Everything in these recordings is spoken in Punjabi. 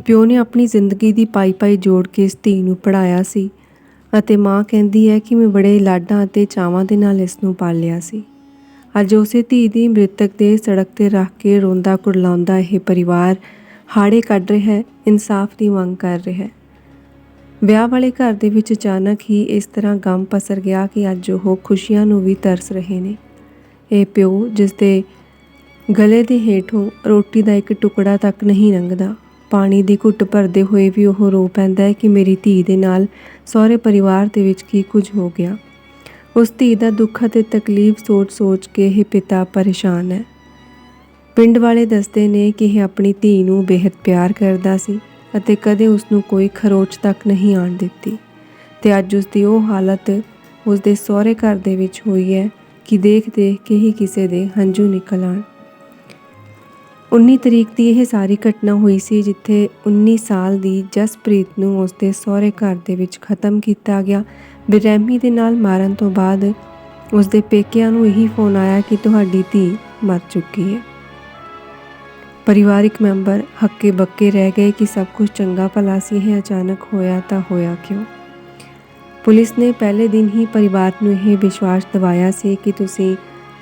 ਪਿਓ ਨੇ ਆਪਣੀ ਜ਼ਿੰਦਗੀ ਦੀ ਪਾਈ-ਪਾਈ ਜੋੜ ਕੇ ਇਸ ਧੀ ਨੂੰ ਪੜਾਇਆ ਸੀ ਅਤੇ ਮਾਂ ਕਹਿੰਦੀ ਹੈ ਕਿ ਮੈਂ ਬੜੇ ਲਾਡਾਂ ਅਤੇ ਚਾਵਾਂ ਦੇ ਨਾਲ ਇਸ ਨੂੰ ਪਾਲਿਆ ਸੀ। ਅੱਜ ਉਸੇ ਧੀ ਦੀ ਮ੍ਰਿਤਕ ਦੇ ਸੜਕ ਤੇ ਰੱਖ ਕੇ ਰੋਂਦਾ ਕੁਰਲਾਉਂਦਾ ਇਹ ਪਰਿਵਾਰ ਹਾੜੇ ਕੱਢ ਰਿਹਾ ਹੈ, ਇਨਸਾਫ ਦੀ ਮੰਗ ਕਰ ਰਿਹਾ ਹੈ। ਵਿਆਹ ਵਾਲੇ ਘਰ ਦੇ ਵਿੱਚ ਅਚਾਨਕ ਹੀ ਇਸ ਤਰ੍ਹਾਂ ਗਮ ਪਸਰ ਗਿਆ ਕਿ ਅੱਜ ਉਹ ਖੁਸ਼ੀਆਂ ਨੂੰ ਵੀ ਤਰਸ ਰਹੇ ਨੇ। ਇਹ ਪਿਓ ਜਿਸ ਦੇ ਗਲੇ ਦੇ ਹੇਠੋਂ ਰੋਟੀ ਦਾ ਇੱਕ ਟੁਕੜਾ ਤੱਕ ਨਹੀਂ ਲੰਘਦਾ ਪਾਣੀ ਦੀ ਘੁੱਟ ਭਰਦੇ ਹੋਏ ਵੀ ਉਹ ਰੋ ਪੈਂਦਾ ਹੈ ਕਿ ਮੇਰੀ ਧੀ ਦੇ ਨਾਲ ਸਹੁਰੇ ਪਰਿਵਾਰ ਦੇ ਵਿੱਚ ਕੀ ਕੁਝ ਹੋ ਗਿਆ। ਉਸ ਧੀ ਦਾ ਦੁੱਖ ਅਤੇ ਤਕਲੀਫ ਸੋਚ-ਸੋਚ ਕੇ ਇਹ ਪਿਤਾ ਪਰੇਸ਼ਾਨ ਹੈ। ਪਿੰਡ ਵਾਲੇ ਦੱਸਦੇ ਨੇ ਕਿ ਇਹ ਆਪਣੀ ਧੀ ਨੂੰ ਬੇहद ਪਿਆਰ ਕਰਦਾ ਸੀ ਅਤੇ ਕਦੇ ਉਸ ਨੂੰ ਕੋਈ ਖਰੋਚ ਤੱਕ ਨਹੀਂ ਆਣ ਦਿੱਤੀ। ਤੇ ਅੱਜ ਉਸ ਦੀ ਉਹ ਹਾਲਤ ਉਸ ਦੇ ਸਹੁਰੇ ਘਰ ਦੇ ਵਿੱਚ ਹੋਈ ਹੈ ਕਿ ਦੇਖ ਦੇਖ ਕੇ ਹੀ ਕਿਸੇ ਦੇ ਹੰਝੂ ਨਿਕਲ ਆਣ 19 ਤਰੀਕ ਦੀ ਇਹ ਸਾਰੀ ਘਟਨਾ ਹੋਈ ਸੀ, ਜਿੱਥੇ 19 ਸਾਲ ਦੀ ਜਸਪ੍ਰੀਤ ਨੂੰ ਉਸਦੇ ਸਹੁਰੇ ਘਰ ਦੇ ਵਿੱਚ ਖਤਮ ਕੀਤਾ ਗਿਆ। ਬੇਰਹਿਮੀ ਦੇ ਨਾਲ ਮਾਰਨ ਤੋਂ ਬਾਅਦ ਉਸਦੇ ਪੇਕਿਆਂ ਨੂੰ ਇਹੀ ਫੋਨ ਆਇਆ ਕਿ ਤੁਹਾਡੀ ਧੀ ਮਰ ਚੁੱਕੀ ਹੈ। ਪਰਿਵਾਰਿਕ ਮੈਂਬਰ ਹੱਕੇ ਬੱਕੇ ਰਹਿ ਗਏ ਕਿ ਸਭ ਕੁਝ ਚੰਗਾ ਭਲਾ ਸੀ, ਇਹ ਅਚਾਨਕ ਹੋਇਆ ਤਾਂ ਹੋਇਆ ਕਿਉਂ? ਪੁਲਿਸ ਨੇ ਪਹਿਲੇ ਦਿਨ ਹੀ ਪਰਿਵਾਰ ਨੂੰ ਇਹ ਵਿਸ਼ਵਾਸ ਦਿਵਾਇਆ ਸੀ ਕਿ ਤੁਸੀਂ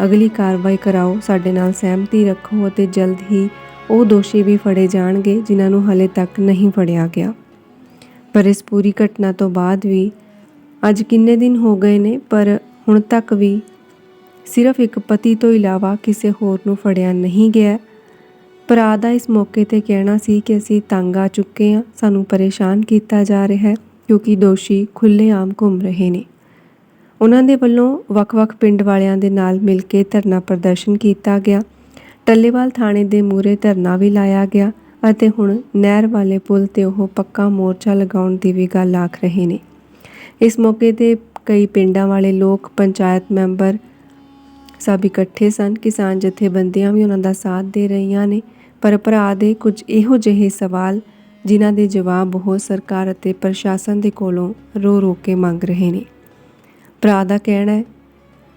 ਅਗਲੀ ਕਾਰਵਾਈ ਕਰਾਓ, ਸਾਡੇ ਨਾਲ ਸਹਿਮਤੀ ਰੱਖੋ ਅਤੇ ਜਲਦ ਹੀ ਉਹ ਦੋਸ਼ੀ ਵੀ ਫੜੇ ਜਾਣਗੇ, ਜਿਨ੍ਹਾਂ ਨੂੰ ਹਲੇ ਤੱਕ ਨਹੀਂ ਫੜਿਆ ਗਿਆ। ਪਰ ਇਸ ਪੂਰੀ ਘਟਨਾ ਤੋਂ ਬਾਅਦ ਵੀ ਅੱਜ ਕਿੰਨੇ ਦਿਨ ਹੋ ਗਏ ਨੇ, ਪਰ ਹੁਣ ਤੱਕ ਵੀ ਸਿਰਫ ਇੱਕ ਪਤੀ ਤੋਂ ਇਲਾਵਾ ਕਿਸੇ ਹੋਰ ਨੂੰ ਫੜਿਆ ਨਹੀਂ ਗਿਆ। ਭਰਾ ਦਾ ਇਸ ਮੌਕੇ ਤੇ ਕਹਿਣਾ ਸੀ ਕਿ ਅਸੀਂ ਤੰਗ ਆ ਚੁੱਕੇ ਹਾਂ, ਸਾਨੂੰ ਪਰੇਸ਼ਾਨ ਕੀਤਾ ਜਾ ਰਿਹਾ ਹੈ, ਕਿਉਂਕਿ ਦੋਸ਼ੀ ਖੁੱਲ੍ਹੇਆਮ ਘੁੰਮ ਰਹੇ ਨੇ। ਉਹਨਾਂ ਦੇ ਵੱਲੋਂ ਵੱਖ-ਵੱਖ ਪਿੰਡ ਵਾਲਿਆਂ ਦੇ ਨਾਲ ਮਿਲ ਕੇ ਧਰਨਾ ਪ੍ਰਦਰਸ਼ਨ ਕੀਤਾ ਗਿਆ। ਟੱਲੇਵਾਲ ਥਾਣੇ ਦੇ ਮੂਹਰੇ ਧਰਨਾ ਵੀ ਲਾਇਆ ਗਿਆ ਅਤੇ ਹੁਣ ਨਹਿਰ ਵਾਲੇ ਪੁਲ ਤੇ ਉਹ ਪੱਕਾ ਮੋਰਚਾ ਲਗਾਉਣ ਦੀ ਵੀ ਗੱਲ ਆਖ ਰਹੇ ਨੇ। ਇਸ ਮੌਕੇ ਤੇ ਕਈ ਪਿੰਡਾਂ ਵਾਲੇ ਲੋਕ, ਪੰਚਾਇਤ ਮੈਂਬਰ ਸਭ ਇਕੱਠੇ ਸਨ। ਕਿਸਾਨ ਜਥੇਬੰਦੀਆਂ ਵੀ ਉਹਨਾਂ ਦਾ ਸਾਥ ਦੇ ਰਹੀਆਂ ਨੇ। ਪਰ ਭਰਾ ਦੇ ਕੁਝ ਇਹੋ ਜਿਹੇ ਸਵਾਲ, ਜਿਨ੍ਹਾਂ ਦੇ ਜਵਾਬ ਉਹ ਸਰਕਾਰ ਅਤੇ ਪ੍ਰਸ਼ਾਸਨ ਦੇ ਕੋਲੋਂ ਰੋ ਰੋ ਕੇ ਮੰਗ ਰਹੇ ਨੇ। ਭਰਾ ਦਾ ਕਹਿਣਾ ਹੈ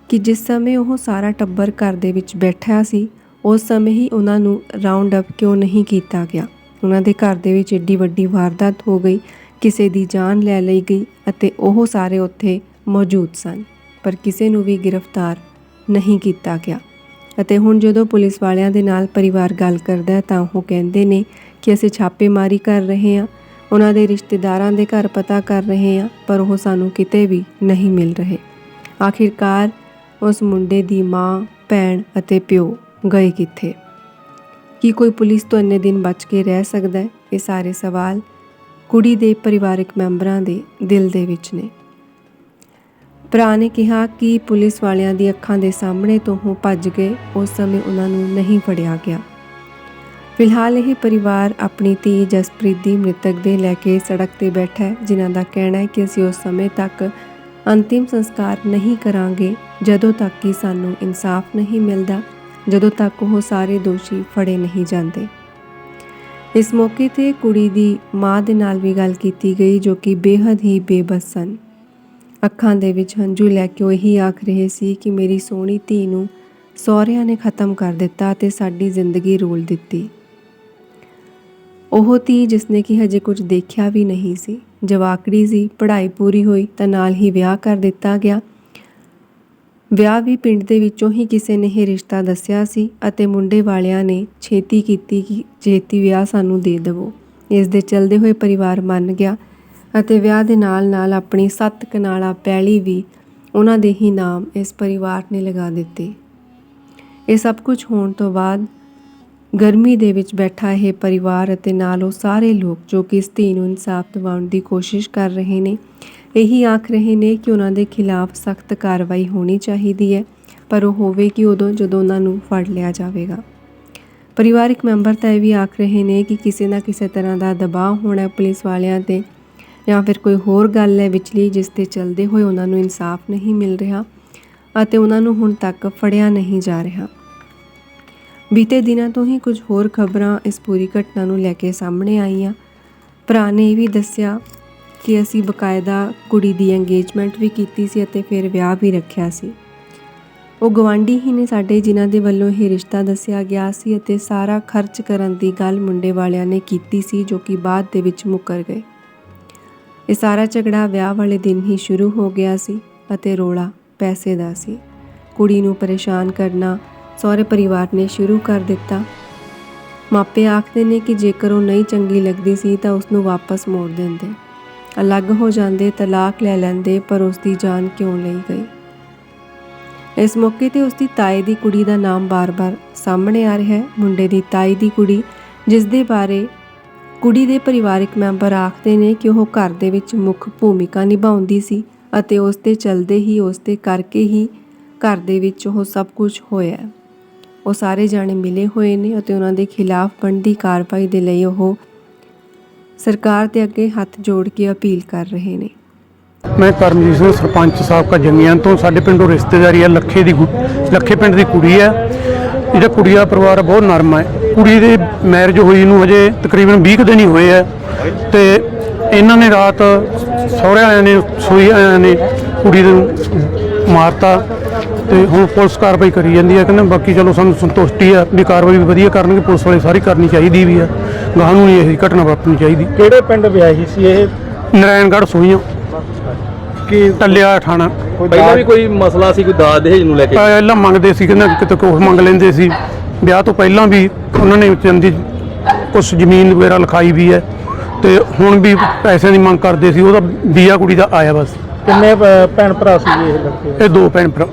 ਕਿ ਜਿਸ ਸਮੇਂ ਉਹ ਸਾਰਾ ਟੱਬਰ ਘਰ ਦੇ ਵਿੱਚ ਬੈਠਾ ਸੀ, ਉਸ ਸਮੇਂ ਹੀ ਉਹਨਾਂ ਨੂੰ ਰਾਉਂਡ ਅਪ ਕਿਉਂ ਨਹੀਂ ਕੀਤਾ ਗਿਆ? ਉਹਨਾਂ ਦੇ ਘਰ ਦੇ ਵਿੱਚ ਏਡੀ ਵੱਡੀ ਵਾਰਦਾਤ ਹੋ ਗਈ, ਕਿਸੇ ਦੀ ਜਾਨ ਲੈ ਲਈ ਗਈ ਅਤੇ ਉਹ ਸਾਰੇ ਉੱਥੇ ਮੌਜੂਦ ਸਨ, ਪਰ ਕਿਸੇ ਨੂੰ ਵੀ ਗ੍ਰਿਫਤਾਰ ਨਹੀਂ ਕੀਤਾ ਗਿਆ। ਅਤੇ ਹੁਣ ਜਦੋਂ ਪੁਲਿਸ ਵਾਲਿਆਂ ਦੇ ਨਾਲ ਪਰਿਵਾਰ ਗੱਲ ਕਰਦਾ ਤਾਂ ਉਹ ਕਹਿੰਦੇ ਨੇ ਕਿ ਅਸੀਂ ਛਾਪੇਮਾਰੀ ਕਰ ਰਹੇ ਹਾਂ ਉਹਨਾਂ ਦੇ ਰਿਸ਼ਤੇਦਾਰਾਂ ਦੇ ਘਰ ਪਤਾ ਕਰ ਰਹੇ ਹਾਂ, ਪਰ ਉਹ ਸਾਨੂੰ ਕਿਤੇ ਵੀ ਨਹੀਂ ਮਿਲ ਰਹੇ। ਆਖਿਰਕਾਰ ਉਸ ਮੁੰਡੇ ਦੀ ਮਾਂ, ਭੈਣ ਅਤੇ ਪਿਓ ਗਏ ਕਿੱਥੇ? ਕੀ ਕੋਈ ਪੁਲਿਸ ਤੋਂ ਇੰਨੇ ਦਿਨ ਬਚ ਕੇ ਰਹਿ ਸਕਦਾ ਹੈ? ਇਹ ਸਾਰੇ ਸਵਾਲ ਕੁੜੀ ਦੇ ਪਰਿਵਾਰਕ ਮੈਂਬਰਾਂ ਦੇ ਦਿਲ ਦੇ ਵਿੱਚ ਨੇ। ਭਰਾ ਨੇ ਕਿਹਾ ਕਿ ਪੁਲਿਸ ਵਾਲਿਆਂ ਦੀ ਅੱਖਾਂ ਦੇ ਸਾਹਮਣੇ ਤੋਂ ਉਹ ਭੱਜ ਗਏ ਉਸ ਸਮੇਂ ਉਹਨਾਂ ਨੂੰ ਨਹੀਂ ਫੜਿਆ ਗਿਆ। ਫਿਲਹਾਲ ਇਹ ਪਰਿਵਾਰ ਆਪਣੀ ਧੀ ਜਸਪ੍ਰੀਤ ਦੀ ਮ੍ਰਿਤਕ ਦੇ ਲੈ ਕੇ ਸੜਕ ਤੇ ਬੈਠਾ ਹੈ, ਜਿਨ੍ਹਾਂ ਦਾ ਕਹਿਣਾ ਹੈ ਕਿ ਅਸੀਂ ਉਸ ਸਮੇਂ ਤੱਕ ਅੰਤਿਮ ਸੰਸਕਾਰ ਨਹੀਂ ਕਰਾਂਗੇ, ਜਦੋਂ ਤੱਕ ਕਿ ਸਾਨੂੰ ਇਨਸਾਫ ਨਹੀਂ ਮਿਲਦਾ, ਜਦੋਂ ਤੱਕ ਉਹ ਸਾਰੇ ਦੋਸ਼ੀ ਫੜੇ ਨਹੀਂ ਜਾਂਦੇ। ਇਸ ਮੌਕੇ ਤੇ ਕੁੜੀ ਦੀ ਮਾਂ ਦੇ ਨਾਲ ਵੀ ਗੱਲ ਕੀਤੀ ਗਈ, ਜੋ ਕਿ ਬੇहद ਹੀ ਬੇਬਸ ਸਨ। ਅੱਖਾਂ ਦੇ ਵਿੱਚ ਹੰਝੂ ਲੈ ਕੇ ਉਹ ਇਹੀ ਆਖ ਰਹੇ ਸੀ ਕਿ ਮੇਰੀ ਸੋਹਣੀ ਧੀ ਨੂੰ ਸਹੁਰਿਆਂ ਨੇ ਖਤਮ ਕਰ ਦਿੱਤਾ ਤੇ ਸਾਡੀ ਜ਼ਿੰਦਗੀ ਰੋਲ ਦਿੱਤੀ। ਉਹ ਧੀ ਜਿਸਨੇ ਕਿ ਹਜੇ ਕੁਝ ਦੇਖਿਆ ਵੀ ਨਹੀਂ ਸੀ ਜਵਾਕੜੀ ਸੀ, ਪੜ੍ਹਾਈ ਪੂਰੀ ਹੋਈ ਤਾਂ ਨਾਲ ਹੀ ਵਿਆਹ ਕਰ ਦਿੱਤਾ ਗਿਆ। ਵਿਆਹ ਵੀ ਪਿੰਡ ਦੇ ਵਿੱਚੋਂ ਹੀ ਕਿਸੇ ਨੇ ਇਹ ਰਿਸ਼ਤਾ ਦੱਸਿਆ ਸੀ ਅਤੇ ਮੁੰਡੇ ਵਾਲਿਆਂ ਨੇ ਛੇਤੀ ਕੀਤੀ ਕਿ ਛੇਤੀ ਵਿਆਹ ਸਾਨੂੰ ਦੇ ਦਿਵੋ। ਇਸ ਦੇ ਚਲਦੇ ਹੋਏ ਪਰਿਵਾਰ ਮੰਨ ਗਿਆ ਅਤੇ ਵਿਆਹ ਦੇ ਨਾਲ-ਨਾਲ ਆਪਣੀ ਸੱਤ ਕਨਾਲਾ ਪੈਲੀ ਵੀ ਉਹਨਾਂ ਦੇ ਹੀ ਨਾਮ ਇਸ ਪਰਿਵਾਰ ਨੇ ਲਗਾ ਦਿੱਤੀ। ਇਹ ਸਭ ਕੁਝ ਹੋਣ ਤੋਂ ਬਾਅਦ ਗਰਮੀ ਦੇ ਵਿੱਚ ਬੈਠਾ ਇਹ ਪਰਿਵਾਰ ਅਤੇ ਨਾਲ ਉਹ ਸਾਰੇ ਲੋਕ ਜੋ ਕਿ ਇਸ ਧੀ ਨੂੰ ਇਨਸਾਫ ਦਿਵਾਉਣ ਦੀ ਕੋਸ਼ਿਸ਼ ਕਰ ਰਹੇ ਨੇ, ਇਹੀ ਆਖ ਰਹੇ ਨੇ ਕਿ ਉਹਨਾਂ ਦੇ ਖਿਲਾਫ ਸਖਤ ਕਾਰਵਾਈ ਹੋਣੀ ਚਾਹੀਦੀ ਹੈ, ਪਰ ਉਹ ਹੋਵੇ ਕਿ ਉਦੋਂ ਜਦੋਂ ਉਹਨਾਂ ਨੂੰ ਫੜ ਲਿਆ ਜਾਵੇਗਾ। ਪਰਿਵਾਰਿਕ ਮੈਂਬਰ ਤਾਂ ਇਹ ਵੀ ਆਖ ਰਹੇ ਨੇ ਕਿ ਕਿਸੇ ਨਾ ਕਿਸੇ ਤਰ੍ਹਾਂ ਦਾ ਦਬਾਅ ਹੋਣਾ ਪੁਲਿਸ ਵਾਲਿਆਂ ਤੇ ਜਾਂ ਫਿਰ ਕੋਈ ਹੋਰ ਗੱਲ ਹੈ ਵਿਚਲੀ ਜਿਸ ਤੇ ਚੱਲਦੇ ਹੋਏ ਉਹਨਾਂ ਨੂੰ ਇਨਸਾਫ ਨਹੀਂ ਮਿਲ ਰਿਹਾ ਅਤੇ ਉਹਨਾਂ ਨੂੰ ਹੁਣ ਤੱਕ ਫੜਿਆ ਨਹੀਂ ਜਾ ਰਿਹਾ। ਬੀਤੇ ਦਿਨਾਂ ਤੋਂ ਹੀ ਕੁਝ ਹੋਰ ਖਬਰਾਂ ਇਸ ਪੂਰੀ ਘਟਨਾ ਨੂੰ ਲੈ ਕੇ ਸਾਹਮਣੇ ਆਈਆਂ। ਭਰਾ ਨੇ ਇਹ ਵੀ ਦੱਸਿਆ ਕਿ ਅਸੀਂ ਬਕਾਇਦਾ ਕੁੜੀ ਦੀ ਐਂਗੇਜ਼ਮੈਂਟ ਵੀ ਕੀਤੀ ਸੀ ਅਤੇ ਫਿਰ ਵਿਆਹ ਵੀ ਰੱਖਿਆ ਸੀ। ਉਹ ਗਵਾਂਢੀ ਹੀ ਨੇ ਸਾਡੇ, ਜਿਨ੍ਹਾਂ ਦੇ ਵੱਲੋਂ ਇਹ ਰਿਸ਼ਤਾ ਦੱਸਿਆ ਗਿਆ ਸੀ ਅਤੇ ਸਾਰਾ ਖਰਚ ਕਰਨ ਦੀ ਗੱਲ ਮੁੰਡੇ ਵਾਲਿਆਂ ਨੇ ਕੀਤੀ ਸੀ, ਜੋ ਕਿ ਬਾਅਦ ਦੇ ਵਿੱਚ ਮੁੱਕਰ ਗਏ। ਇਹ ਸਾਰਾ ਝਗੜਾ ਵਿਆਹ ਵਾਲੇ ਦਿਨ ਹੀ ਸ਼ੁਰੂ ਹੋ ਗਿਆ ਸੀ ਅਤੇ ਰੋਲਾ ਪੈਸੇ ਦਾ ਸੀ। ਕੁੜੀ ਨੂੰ ਪਰੇਸ਼ਾਨ ਕਰਨਾ ਸਹੁਰੇ ਪਰਿਵਾਰ ਨੇ ਸ਼ੁਰੂ ਕਰ ਦਿੱਤਾ। ਮਾਪੇ ਆਖਦੇ ਨੇ ਕਿ ਜੇਕਰ ਉਹ ਨਹੀਂ ਚੰਗੀ ਲੱਗਦੀ ਸੀ ਤਾਂ ਉਸ ਨੂੰ ਵਾਪਸ ਮੋੜ ਦਿੰਦੇ। ਅਲੱਗ ਹੋ ਜਾਂਦੇ, ਤਲਾਕ ਲੈ ਲੈਂਦੇ, ਪਰ ਉਸ ਦੀ ਜਾਨ ਕਿਉਂ ਲਈ ਗਈ? ਇਸ ਮੌਕੇ ਤੇ ਉਸ ਦੀ ਤਾਏ ਦੀ ਕੁੜੀ ਦਾ ਨਾਮ ਬਾਰ-ਬਾਰ ਸਾਹਮਣੇ ਆ ਰਿਹਾ ਹੈ। ਮੁੰਡੇ ਦੀ ਤਾਈ ਦੀ ਕੁੜੀ, ਜਿਸ ਦੇ ਬਾਰੇ ਕੁੜੀ ਦੇ ਪਰਿਵਾਰਕ ਮੈਂਬਰ ਆਖਦੇ ਨੇ ਕਿ ਉਹ ਘਰ ਦੇ ਵਿੱਚ ਮੁੱਖ ਭੂਮਿਕਾ ਨਿਭਾਉਂਦੀ ਸੀ ਅਤੇ ਉਸ ਤੇ ਚਲਦੇ ਹੀ ਉਸ ਤੇ ਕਰਕੇ ਹੀ ਘਰ ਦੇ ਵਿੱਚ ਉਹ ਸਭ ਕੁਝ ਹੋਇਆ ਉਹ ਸਾਰੇ ਜਾਣੇ ਮਿਲੇ ਹੋਏ ਨੇ ਅਤੇ ਉਹਨਾਂ ਦੇ ਖਿਲਾਫ ਬਣਦੀ ਕਾਰਵਾਈ ਦੇ ਲਈ ਉਹ ਸਰਕਾਰ ਦੇ ਅੱਗੇ ਹੱਥ ਜੋੜ ਕੇ ਅਪੀਲ ਕਰ ਰਹੇ ਨੇ। ਮੈਂ ਕਰਮਜੀਤ ਸਿੰਘ, ਸਰਪੰਚ ਸਾਬਕਾ ਜੰਗੀਆਂ ਤੋਂ। ਸਾਡੇ ਪਿੰਡੋਂ ਰਿਸ਼ਤੇਦਾਰੀ ਹੈ, ਲੱਖੇ ਦੀ ਗੁ- ਲੱਖੇ ਪਿੰਡ ਦੀ ਕੁੜੀ ਹੈ। ਇਹਦਾ ਕੁੜੀ ਦਾ ਪਰਿਵਾਰ ਬਹੁਤ ਨਰਮ ਹੈ। ਕੁੜੀ ਦੇ ਮੈਰਿਜ ਹੋਈ ਨੂੰ ਹਜੇ ਤਕਰੀਬਨ 20 ਕੁ ਦਿਨ ਹੀ ਹੋਏ ਹੈ ਤੇ ਇਹਨਾਂ ਨੇ ਰਾਤ ਸਹੁਰੇ ਆਇਆਂ ਨੇ ਸੋਈ ਆਇਆਂ ਨੇ ਕੁੜੀ ਨੂੰ ਮਾਰਤਾ। ਤੇ ਹੁਣ ਪੁਲਿਸ ਕਾਰਵਾਈ ਕਰੀ ਜਾਂਦੀ ਹੈ ਕਹਿੰਦੇ ਬਾਕੀ ਚਲੋ ਸਾਨੂੰ ਸੰਤੁਸ਼ਟੀ ਆ ਵੀ ਕਾਰਵਾਈ ਵੀ ਵਧੀਆ ਕਰਨਗੇ ਪੁਲਿਸ ਵਾਲੇ ਸਾਰੀ ਕਰਨੀ ਚਾਹੀਦੀ ਵੀ ਆ। ਗਾਹਾਂ ਨੂੰ ਨਹੀਂ ਇਹ ਘਟਨਾ ਵਾਪਰਨੀ ਚਾਹੀਦੀ। ਕਿਹੜੇ ਪਿੰਡ ਵਿਆਹੀ ਸੀ ਇਹ? ਨਾਰਾਇਣਗੜ੍ਹ ਸੋਈਆਂ ਕਿ ਟੱਲਿਆ ਠਾਣਾ ਪਹਿਲਾਂ ਵੀ ਕੋਈ ਮਸਲਾ ਸੀ ਕੋਈ ਦਾਜ ਦਹੇਜ ਨੂੰ ਲੈ ਕੇ? ਪਹਿਲਾਂ ਮੰਗਦੇ ਸੀ ਕਹਿੰਦੇ ਕਿਤੇ ਕੁਛ ਮੰਗ ਲੈਂਦੇ ਸੀ। ਵਿਆਹ ਤੋਂ ਪਹਿਲਾਂ ਵੀ ਉਹਨਾਂ ਨੇ ਚੰਦੀ ਕੁਛ ਜ਼ਮੀਨ ਵਗੈਰਾ ਲਿਖਾਈ ਵੀ ਹੈ। ਤੇ ਹੁਣ ਵੀ ਪੈਸਿਆਂ ਦੀ ਮੰਗ ਕਰਦੇ ਸੀ ਉਹਦਾ ਬੀਆ ਕੁੜੀ ਦਾ ਆਇਆ ਬਸ। ਕਿੰਨੇ ਭੈਣ ਭਰਾ ਸੀ ਇਹ ਲੜਕੇ? ਇਹ ਦੋ ਭੈਣ ਭਰਾ।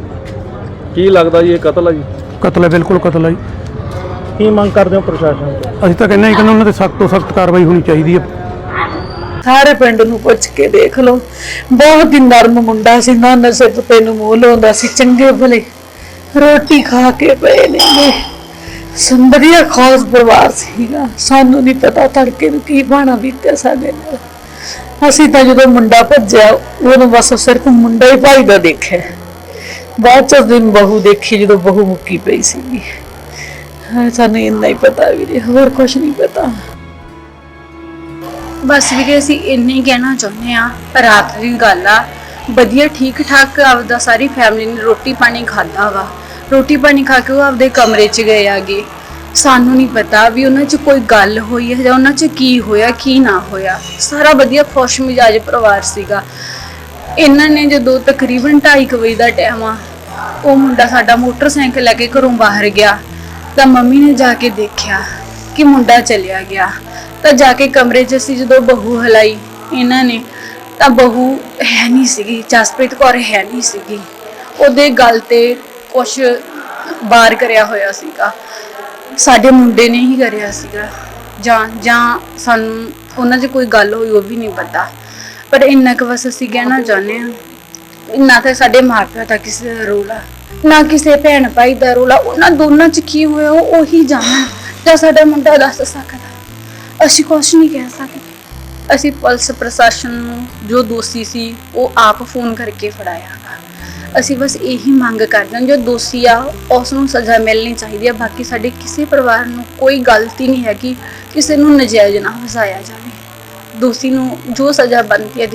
ਕੀ ਲੱਗਦਾ ਜੀ ਇਹ ਕਤਲ ਆ ਜੀ? ਕਤਲ ਹੈ ਬਿਲਕੁਲ ਕਤਲ ਹੈ ਜੀ। ਕੀ ਮੰਗ ਕਰਦੇ ਹੋ ਪ੍ਰਸ਼ਾਸਨ ਤੋਂ? ਅਸੀਂ ਤਾਂ ਕਹਿੰਦੇ ਹਾਂ ਕਿ ਉਹਨਾਂ ਤੇ ਸਖਤ ਤੋਂ ਸਖਤ ਕਾਰਵਾਈ ਹੋਣੀ ਚਾਹੀਦੀ ਹੈ। ਸਾਰੇ ਪਿੰਡ ਨੂੰ ਪੁੱਛ ਕੇ ਦੇਖ ਲਓ। ਬਹੁਤ ਹੀ ਨਰਮ ਮੁੰਡਾ ਸੀ ਨਾ ਨਸ਼ੇ ਪੱਤੇ ਨੂੰ ਮੂੰਹ ਲਾਉਂਦਾ ਸੀ ਚੰਗੇ ਭਲੇ। ਰੋਟੀ ਖਾ ਕੇ ਪਏ ਨੇ ਸੁੰਦਰੀਆ ਖਾਸ ਪਰਿਵਾਰ ਸੀਗਾ। ਸਾਨੂੰ ਨਹੀਂ ਪਤਾ ਤੜਕੇ ਨੂੰ ਕੀ ਬਾਣਾ ਬੀਤਿਆ ਸਾਡੇ ਨਾਲ। ਅਸੀਂ ਤਾਂ ਜਦੋਂ ਮੁੰਡਾ ਭੱਜਿਆ ਉਹਨੂੰ ਬਸ ਸਿਰਫ ਮੁੰਡਾ ਹੀ ਭਾਈ ਦਾ ਦੇਖਿਆ। ਬਾਅਦ ਚ ਦਿਨ ਬਹੂ ਦੇਖੀ ਜਦੋਂ ਬਹੂ ਮੁੱਕੀ ਪਈ ਸੀਗੀ। ਹਾਂ, ਸਾਨੂੰ ਇੰਨਾ ਹੀ ਪਤਾ ਵੀਰੇ ਹੋਰ ਕੁਝ ਨਹੀਂ ਪਤਾ। ਬਸ ਵੀਰੇ ਅਸੀਂ ਇੰਨੇ ਹੀ ਕਹਿਣਾ ਚਾਹੁੰਦੇ ਆ ਰਾਤ ਦੀ ਗੱਲ ਆ। ਵਧੀਆ ਠੀਕ ਠਾਕ ਆਪਦਾ ਸਾਰੀ ਫੈਮਿਲੀ ਨੇ ਰੋਟੀ ਪਾਣੀ ਖਾਧਾ ਵਾ। ਰੋਟੀ ਪਾਣੀ ਖਾ ਕੇ ਉਹ ਆਪਦੇ ਕਮਰੇ 'ਚ ਗਏ ਆਗੇ। ਸਾਨੂੰ ਨਹੀਂ ਪਤਾ ਵੀ ਉਹਨਾਂ 'ਚ ਕੋਈ ਗੱਲ ਹੋਈ ਹੈ ਜਾਂ ਉਹਨਾਂ 'ਚ ਕੀ ਹੋਇਆ ਕੀ ਨਾ ਹੋਇਆ। ਸਾਰਾ ਵਧੀਆ ਖੁਸ਼ ਮਿਜਾਜ ਪਰਿਵਾਰ ਸੀਗਾ। ਇਹਨਾਂ ਨੇ ਜਦੋਂ ਤਕਰੀਬਨ 2:30 ਵਜੇ ਦਾ ਟਾਈਮ ਆ, ਉਹ ਮੁੰਡਾ ਸਾਡਾ ਮੋਟਰਸਾਈਕਲ ਲੈ ਕੇ ਘਰੋਂ ਬਾਹਰ ਗਿਆ। ਤਾਂ ਮੰਮੀ ਨੇ ਜਾ ਕੇ ਦੇਖਿਆ ਕਿ ਮੁੰਡਾ ਚਲਿਆ ਗਿਆ। ਤਾਂ ਜਾ ਕੇ ਕਮਰੇ 'ਚ ਅਸੀਂ ਜਦੋਂ ਬਹੂ ਹਲਾਈ ਇਹਨਾਂ ਨੇ, ਤਾਂ ਬਹੂ ਹੈ ਨਹੀਂ ਸੀਗੀ, ਜਸਪ੍ਰੀਤ ਕੌਰ ਹੈ ਨਹੀਂ ਸੀਗੀ। ਉਹਦੇ ਗਲ ਤੇ ਕੁਛ ਬਾਰ ਕਰਿਆ ਹੋਇਆ ਸੀਗਾ। ਸਾਡੇ ਮੁੰਡੇ ਨੇ ਹੀ ਕਰਿਆ ਸੀਗਾ। ਜਾਂ ਜਾਂ ਸਾਨੂੰ ਉਹਨਾਂ 'ਚ ਕੋਈ ਗੱਲ ਹੋਈ ਉਹ ਵੀ ਨਹੀਂ ਪਤਾ। ਪਰ ਇੰਨਾ ਕੁ ਬਸ ਅਸੀਂ ਕਹਿਣਾ ਚਾਹੁੰਦੇ ਹਾਂ, ਨਾ ਤਾਂ ਸਾਡੇ ਮਾਪਿਆਂ ਦਾ ਕਿਸੇ ਦਾ ਰੋਲ ਆ, ਨਾ ਕਿਸੇ ਭੈਣ ਭਾਈ ਦਾ ਰੋਲ ਆ, ਉਹਨਾਂ ਦੋਨਾਂ 'ਚ ਕੀ ਹੋਇਆ ਉਹ ਉਹੀ ਜਾਣਨ, ਜਾਂ ਸਾਡਾ ਮੁੰਡਾ ਦੱਸ ਸਕਦਾ। ਅਸੀਂ ਕੁਛ ਨਹੀਂ ਕਹਿ ਸਕਦੇ। ਅਸੀਂ ਪੁਲਿਸ ਪ੍ਰਸ਼ਾਸਨ ਨੂੰ ਜੋ ਦੋਸ਼ੀ ਸੀ, ਉਹ ਆਪ ਫੋਨ ਕਰਕੇ ਫੜਾਇਆ। ਅਸੀਂ ਬਸ ਇਹੀ ਮੰਗ ਕਰਦੇ ਹਾਂ, ਜੋ ਦੋਸ਼ੀ ਆ, ਉਸ ਨੂੰ ਸਜ਼ਾ ਮਿਲਣੀ ਚਾਹੀਦੀ ਹੈ ਬਾਕੀ ਸਾਡੇ ਕਿਸੇ ਪਰਿਵਾਰ ਨੂੰ ਕੋਈ ਗਲਤੀ ਨਹੀਂ ਹੈਗੀ, ਕਿਸੇ ਨੂੰ ਨਜਾਇਜ਼ ਨਾ ਫਸਾਇਆ ਜਾਵੇ। ਦੋਸ਼ੀ ਨੂੰ ਜੋ ਸਜ਼ਾ ਬਣਦੀ ਹੈ